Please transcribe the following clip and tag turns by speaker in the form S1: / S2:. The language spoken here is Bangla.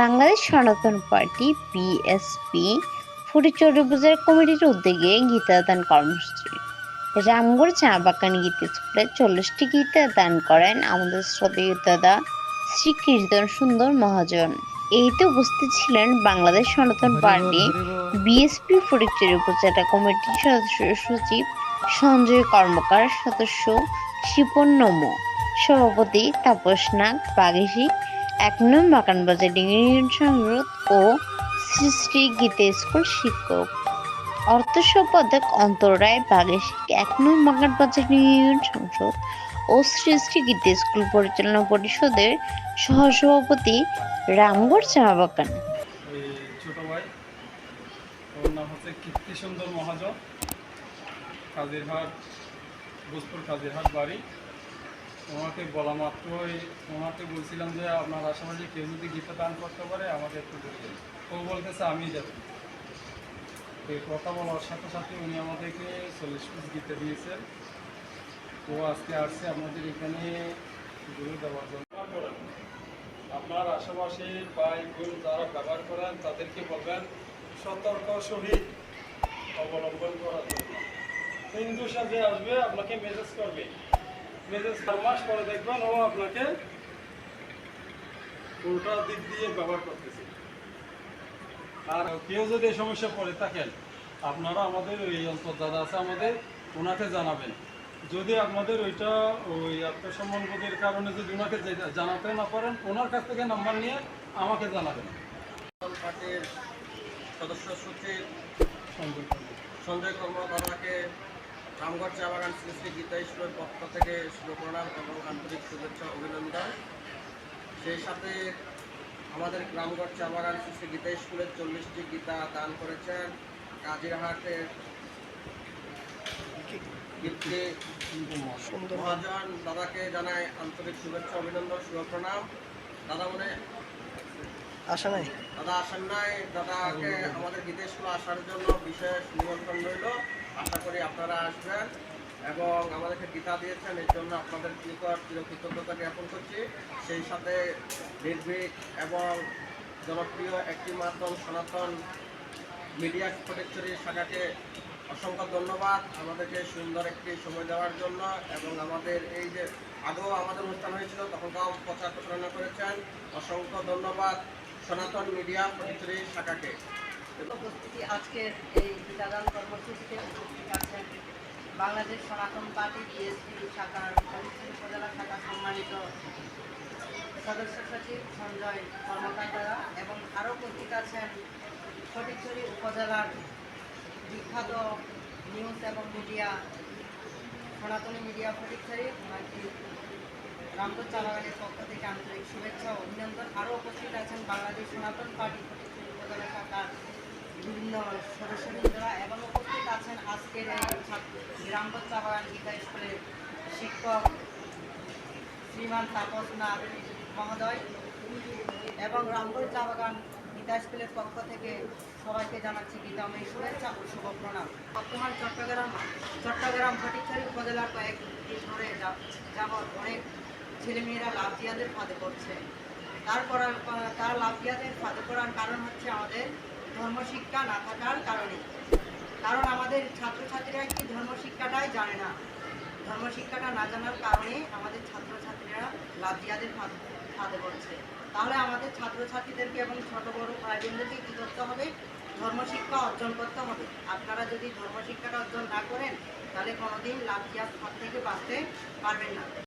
S1: বাংলাদেশ সনাতন পার্টি বিএসপি ফটিকচুরি উপজেলা কমিটির উদ্যোগে গীতাদান কর্মসূচি। রামগড় চা বাগান গীত স্কুলে চল্লিশটি গীতা দান করেন আমাদের শ্রদ্ধেয় দাদা শ্রী কীর্তন সুন্দর মহাজন। এইতে উপস্থিত ছিলেন বাংলাদেশ সনাতন পার্টি বিএসপি ফটিকচুরি উপজেলা কমিটির সদস্য সচিব সঞ্জয় কর্মকার, সদস্য শিপন নমো, সভাপতি তাপস নাগ, বাগেশি এক নং বাগানবাজার ডিগ্রি ইউনিয়ন সংসদ ও শ্রী শ্রী স্কুল শিক্ষক। অর্থ সম্পাদক অন্তরায় বাগেশিক এক নং বাগানবাজার ইউনিয়ন সংসদ ও শ্রী শ্রী গীতা স্কুল পরিচালনা পরিষদের সহসভাপতি রামগড় চা বাগান
S2: ওই ছোট ভাই নাম হচ্ছে কীর্তি সুন্দর মহাজন, কাজিরহাট, ভোজপুর কাজিরহাট বাড়ি। ওনাকে বলা মাত্রই, ওনাকে বলছিলাম যে আপনার আশেপাশে কেউ যদি গীতা দান করতে পারে, আমাকে একটু বলবেন ও বলতেছে আমি যাব এই কথা বলার সাথে সাথে উনি আমাদেরকে চল্লিশ পিস গীতা দিয়েছেন ও আজকে আসছে আমাদের এখানে গুরু দেওয়ার জন্য। আপনার আশেপাশে ভাই, বোন যারা ব্যবহার করেন, তাদেরকে বলবেন, সতর্ক সহিত অবলম্বন করার জন্য। হিন্দু সাজে আসবে, আপনাকে মেসেজ করবে। চার মাস পরে দেখবেন ও আপনাকে উল্টা দিক দিয়ে ব্যবহার করতেছে। আর কেউ যদি এই সমস্যা পড়ে থাকেন আপনারা আমাদের ওই অঞ্চল দাদা আছে আমাদের ওনাকে জানাবেন। যদি আপনাদের ওইটা ওই আত্মসম্মানবোধের কারণে যদি ওনাকে জানাতে না পারেন ওনার কাছ থেকে নাম্বার নিয়ে আমাকে জানাবেন।
S3: সদস্য সচিব। সঞ্জয় কর্ম দাদাকে রামগড় চা বাগান শ্রী শ্রী গীতা স্কুলের পক্ষ থেকে শুভপ্রণাম এবং আন্তরিক শুভেচ্ছা অভিনন্দন। সেই সাথে আমাদের রামগড় চা বাগান শ্রী শ্রী গীতা স্কুলের চল্লিশটি গীতা দান করেছেন কাজিরহাটের মহাজন দাদাকে জানাই আন্তরিক শুভেচ্ছা অভিনন্দন শুভপ্রণাম দাদা মনে
S4: আসা নাই।
S3: দাদা আসেন নাই। দাদাকে আমাদের গীতা স্কুলে আসার জন্য বিশেষ নিমন্ত্রণ রইল। আপনারা আসবেন এবং আমাদেরকে গীতা দিয়েছেন, এর জন্য আপনাদের নিকট কৃতজ্ঞতা জ্ঞাপন করছি। সেই সাথে নির্ভীক এবং জনপ্রিয় একটি মাধ্যম সনাতন মিডিয়া ফটেশ্বরী শাখাকে অসংখ্য ধন্যবাদ আমাদেরকে সুন্দর একটি সময় দেওয়ার জন্য এবং আমাদের এই যে আগেও আমাদের অনুষ্ঠান হয়েছিল, তখনকাও প্রচার প্রচারণা করেছেন। অসংখ্য ধন্যবাদ সনাতন মিডিয়া ফটেশ্বরী শাখাকে।
S5: উপস্থিতি আজকের এই বিদাদান কর্মসূচিতে উপস্থিত আছেন বাংলাদেশ সনাতন পার্টি বিএসপি শাখার উপজেলা শাখা সম্মানিত সদস্য সচিব সঞ্জয় কর্মকার দ্বারা এবং আরও উপস্থিত আছেন ফটিকছড়ি উপজেলার বিখ্যাত নিউজ এবং মিডিয়া, সনাতনী মিডিয়া ফটিকছড়ি ওনাকে রামপুর চালাগানের পক্ষ থেকে আন্তরিক শুভেচ্ছা অভিনন্দন। আরও উপস্থিত আছেন বাংলাদেশ সনাতন পার্টি ফটিকছড়ি উপজেলা শাখার বিভিন্ন সদস্যবৃন্দরা এবং উপস্থিত আছেন আজকের ছাত্র- চাবাগান গীতা স্কুলের শিক্ষক শ্রীমান তাপস নাথ মহোদয় এবং রামপুর চাবাগান গীতা স্কুলের পক্ষ থেকে সবাইকে জানাচ্ছি গীতাময়ী শুভেচ্ছা ও শুভ প্রণাম। বর্তমান চট্টগ্রাম চট্টগ্রাম ফটিকছড়ি উপজেলার কয়েকদিন ধরে যাবৎ অনেক ছেলেমেয়েরা লাভজিয়াদের ফাঁদে পড়ছে। তারপর তারা লাভজিয়াদের ফাঁদে পড়ার কারণ হচ্ছে আমাদের ধর্মশিক্ষা না থাকার কারণে। কারণ আমাদের ছাত্রছাত্রীরা কি ধর্মশিক্ষাটাই জানে না? ধর্মশিক্ষাটা না জানার কারণে আমাদের ছাত্রছাত্রীরা লাভজিয়াদের ফাঁদ- পড়ছে। তাহলে আমাদের ছাত্রছাত্রীদেরকে এবং ছোট বড় ভাই বোনদেরকে কী করতে হবে? ধর্মশিক্ষা অর্জন করতে হবে। আপনারা যদি ধর্মশিক্ষাটা অর্জন না করেন, তাহলে কোনোদিন লাভজিয়াদ ফাঁদ থেকে বাঁচতে পারবেন না।